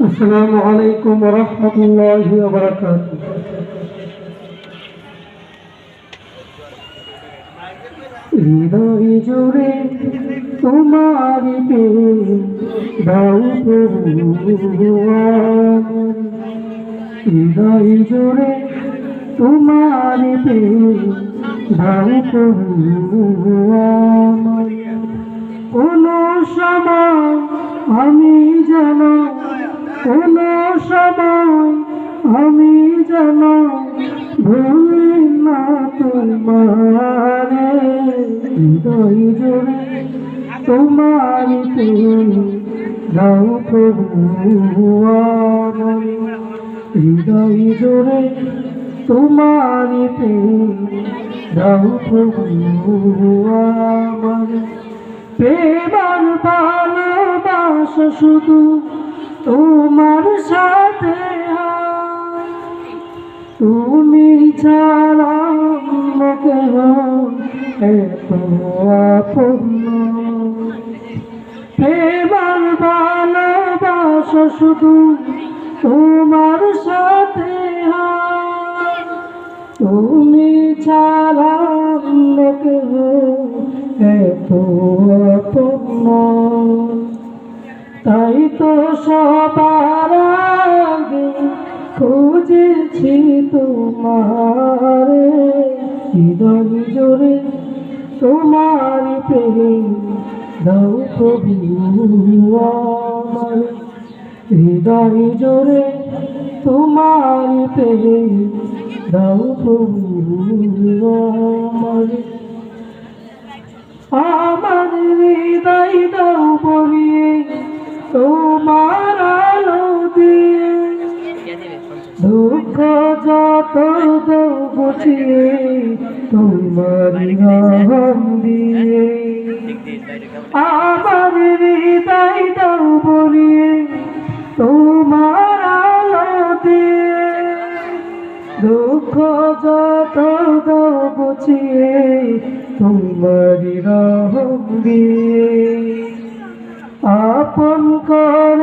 السلام عليكم ورحمة الله وبركاته হৃদয় জুড়ে তোমার প্রেম দাও প্রভু আমার। হৃদয় জুড়ে তোমার প্রেম দাও প্রভু আমার। কোন সময় আমি যেন কোন সময়, আমি যেন ভুলি না তোমার হৃদয় জুড়ে তোমার দাও প্রভু। হৃদয় জুড়ে তোমার দাও প্রভু আমার প্রেমার ভালোবাসা শুধু তোমার সাথে। তুমি ভালোবাসা শুধু তোমার সাথে। তুমি ছাড়া কেহ এত আপন্ন তাই তো সবার আগে খুঁজেছি তোমার হৃদয় জোরে তোমার প্রেম। দাও আমার। হৃদয় জোরে তোমার প্রেম। দাও আমার আমার। দুঃখ যত বুঝিয়ে তোমার দিয়ে। আমার হৃদয় দাও বলিয়ে তোমার দুঃখ যত দাও তোমারি দিয়ে। আপন করে